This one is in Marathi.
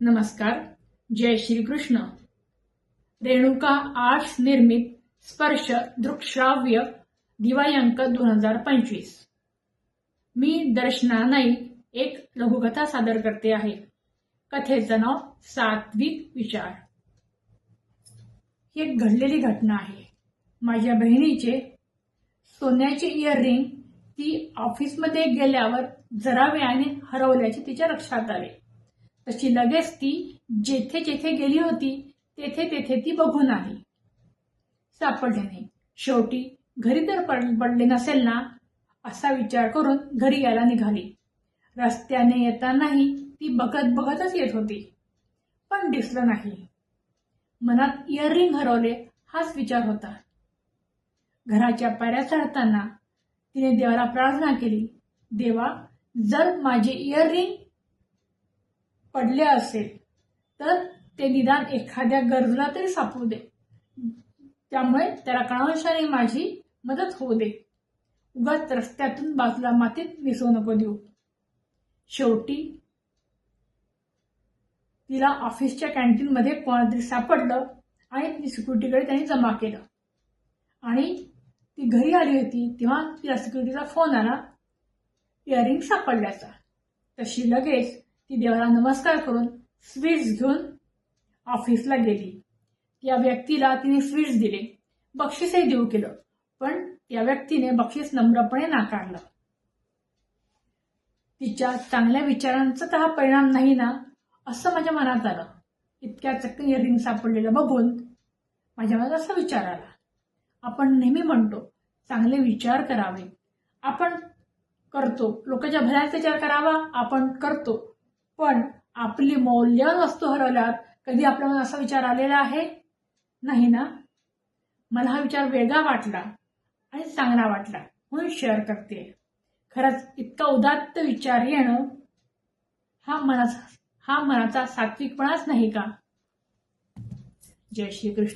नमस्कार जय श्रीकृष्ण. रेणुका आर्ट्स निर्मित स्पर्श दृकश्राव्य दिवायांक दोन हजार पंचवीस. मी दर्शना नाईक एक लघुकथा सादर करते आहे. कथेचं नाव सात्विक विचार. ही एक घडलेली घटना आहे. माझ्या बहिणीचे सोन्याचे इयररिंग ती ऑफिसमध्ये गेल्यावर जरा वेळाने हरवल्याचे तिच्या लक्षात आले. तशी लगेच ती जेथे जेथे गेली होती तेथे तेथे ती बघून आली. सापडले नाही. शेवटी घरी तर पड- पडले नसेल ना असा विचार करून घरी यायला निघाली. रस्त्याने येतानाही ती बघत बघतच येत होती. पण दिसलं नाही. मनात इयररिंग हरवले हाच विचार होता. घराच्या पायऱ्या चढताना तिने देवाला प्रार्थना केली देवा जर माझे इयररिंग पडले असेल तर ते निदान एखाद्या गरजूला तरी सापडू दे. त्यामुळे त्याला कणांशाने माझी मदत होऊ दे. उगाच रस्त्यातून बाजूला मातीत मिसवू नको देऊ. शेवटी तिला ऑफिसच्या कॅन्टीनमध्ये कोणातरी सापडलं आणि ती सिक्युरिटीकडे त्यांनी जमा केलं. आणि ती घरी आली होती तेव्हा तिला सिक्युरिटीचा फोन आला. इयरिंग सापडल्याचा. तशी लगेच ती देवाला नमस्कार करून स्वीट्स घेऊन ऑफिसला गेली. त्या व्यक्तीला तिने स्वीट्स दिले. बक्षीसही देऊ केलं पण त्या व्यक्तीने बक्षीस नम्रपणे नाकारलं. तिच्या चांगल्या विचारांचा तर हा परिणाम नाही ना असं माझ्या मनात आलं. इतक्या चक्क इयरिंग सापडलेलं बघून माझ्या मनात असा विचार आला. आपण नेहमी म्हणतो चांगले विचार करावे. आपण करतो. लोकांच्या भल्याचा विचार करावा आपण करतो. पण आपली मौल्य वस्तू हरवल्यावर. कधी आपल्याला असा विचार आलेला आहे? नाही ना? मला हा विचार वेगळा वाटला आणि चांगला वाटला म्हणून शेअर करते. खरंच इतका उदात्त विचार येणं हा मनाचा हा मनाचा सात्विकपणाच नाही का? जय श्री कृष्ण.